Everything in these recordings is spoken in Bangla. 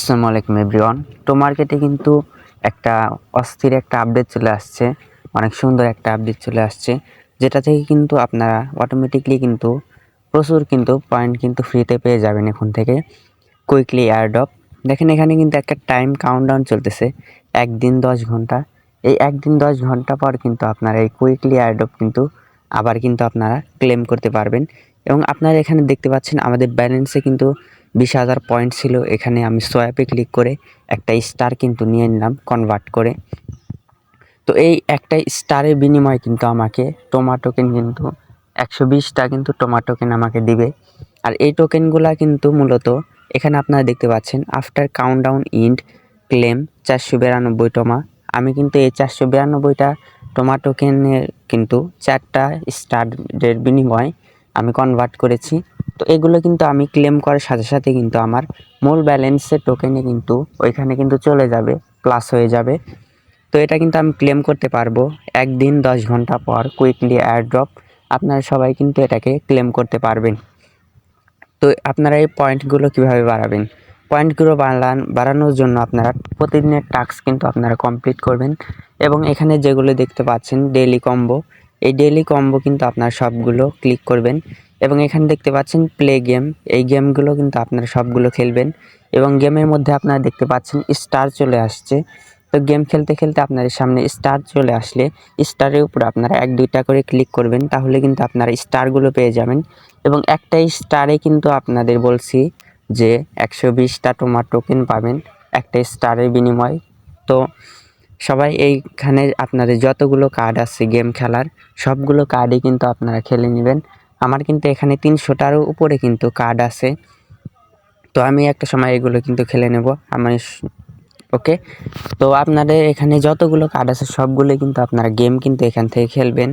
আসসালামু আলাইকুম, এভরিওয়ান। তো মার্কেটে কিন্তু একটা অস্থির একটা আপডেট চলে আসছে, অনেক সুন্দর একটা আপডেট চলে আসছে, যেটা থেকে কিন্তু আপনারা অটোমেটিকলি কিন্তু প্রচুর কিন্তু পয়েন্ট কিন্তু ফ্রিতে পেয়ে যাবেন এখন থেকে। কুইকলি এয়ারড্রপ দেখেন এখানে কিন্তু একটা টাইম কাউন্টডাউন চলতেছে, একদিন দশ ঘণ্টা। এই একদিন দশ ঘণ্টা পর কিন্তু আপনারা এই কুইকলি এয়ারড্রপ কিন্তু আবার কিন্তু আপনারা ক্লেম করতে পারবেন। এবং আপনারা এখানে দেখতে পাচ্ছেন আমাদের ব্যালেন্সে কিন্তু বিশ হাজার পয়েন্ট ছিল। এখানে আমি সোয়াপে ক্লিক করে একটা স্টার কিন্তু নিয়ে নিলাম কনভার্ট করে। তো এই একটা স্টারের বিনিময়ে কিন্তু আমাকে টোমাটোকেন কিন্তু একশো বিশটা কিন্তু টোমাটোকেন আমাকে দিবে। আর এই টোকেনগুলা কিন্তু মূলত এখানে আপনারা দেখতে পাচ্ছেন আফটার কাউন্টডাউন ইন্ড ক্লেম চারশো বিরানব্বই টোমা আমি কিন্তু এই চারশো বিরানব্বইটা টোমা টোকেনের কিন্তু চারটা স্টারের বিনিময়ে আমি কনভার্ট করেছি। তো এগুলো কিন্তু আমি ক্লেম করার সাথে সাথে কিন্তু আমার মূল ব্যালেন্সের টোকেনে কিন্তু ওইখানে কিন্তু চলে যাবে প্লাস হয়ে যাবে। তো এটা কিন্তু আমি ক্লেম করতে পারব একদিন দশ ঘণ্টা পর কুইকলি এয়ারড্রপ আপনারা সবাই কিন্তু এটাকে ক্লেম করতে পারবেন। তো আপনারা এই পয়েন্টগুলো কীভাবে বাড়াবেন? পয়েন্টগুলো বাড়ান, বাড়ানোর জন্য আপনারা প্রতিদিনের টাস্ক কিন্তু আপনারা কমপ্লিট করবেন এবং এখানে যেগুলো দেখতে পাচ্ছেন ডেলি কম্বো এই ডেইলি কম্বো কিন্তু আপনারা সবগুলো ক্লিক করবেন। এবং এখানে দেখতে পাচ্ছেন প্লে গেম এই গেমগুলো কিন্তু আপনারা সবগুলো খেলবেন এবং গেমের মধ্যে আপনারা দেখতে পাচ্ছেন স্টার চলে আসছে। তো গেম খেলতে খেলতে আপনাদের সামনে স্টার চলে আসলে স্টারের উপর আপনারা এক, দুইটা করে ক্লিক করবেন তাহলে কিন্তু আপনারা স্টারগুলো পেয়ে যাবেন। এবং একটা স্টারে কিন্তু আপনাদের বলছি যে একশো বিশটা টোমার টোকেন পাবেন একটা স্টারের বিনিময়। তো সবাই এইখানে আপনাদের যতগুলো কার্ড আছে গেম খেলার, সবগুলো কার্ডই কিন্তু আপনারা খেলে নেবেন। আমার কিন্তু এখানে তিনশোটারও উপরে কিন্তু কার্ড আছে। তো আমি একটা সময় এগুলো কিন্তু খেলে নেব। আমার ওকে তো আপনাদের এখানে যতগুলো কার্ড আছে, সবগুলোই কিন্তু আপনারা গেম কিন্তু এখান থেকে খেলবেন।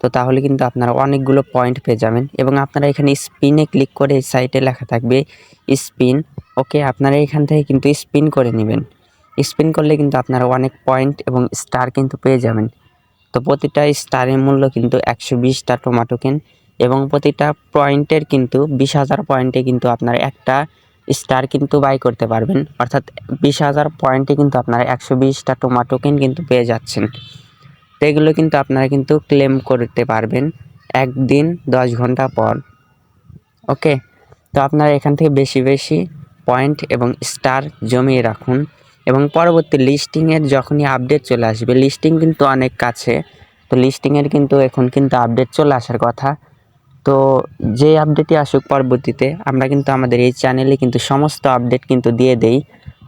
তো তাহলে কিন্তু আপনারা অনেকগুলো পয়েন্ট পেয়ে যাবেন। এবং আপনারা এখানে স্পিনে ক্লিক করে সাইটে লেখা থাকবে স্পিন ওকে আপনারা এখান থেকে কিন্তু স্পিন করে নেবেন। স্পিন করলে কিন্তু আপনারা অনেক পয়েন্ট এবং স্টার কিন্তু পেয়ে যাবেন। তো প্রতিটা স্টারের মূল্য কিন্তু একশো বিশটা টোমাটোকেন এবং প্রতিটা পয়েন্টের কিন্তু বিশ হাজার পয়েন্টে কিন্তু আপনার একটা স্টার কিন্তু বাই করতে পারবেন। অর্থাৎ বিশ হাজার পয়েন্টে কিন্তু আপনারা একশো বিশটা টোমাটোকেন কিন্তু পেয়ে যাচ্ছেন। তো এগুলো কিন্তু আপনারা কিন্তু ক্লেম করতে পারবেন একদিন দশ ঘণ্টা পর। ওকে? তো আপনারা এখান থেকে বেশি বেশি পয়েন্ট এবং স্টার জমিয়ে রাখুন এবং পরবর্তী লিস্টিংয়ের যখনই আপডেট চলে আসবে লিস্টিং কিন্তু অনেক কাছে, তো লিস্টিংয়ের কিন্তু এখন কিন্তু আপডেট চলে আসার কথা। তো যে আপডেটই আসুক পরবর্তীতে, আমরা কিন্তু আমাদের এই চ্যানেলে কিন্তু সমস্ত আপডেট কিন্তু দিয়ে দেই।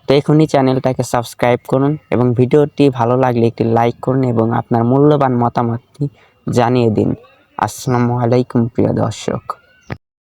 তো এখনই চ্যানেলটাকে সাবস্ক্রাইব করুন এবং ভিডিওটি ভালো লাগলে একটি লাইক করুন এবং আপনার মূল্যবান মতামতটি জানিয়ে দিন। আসসালামু আলাইকুম, প্রিয় দর্শক।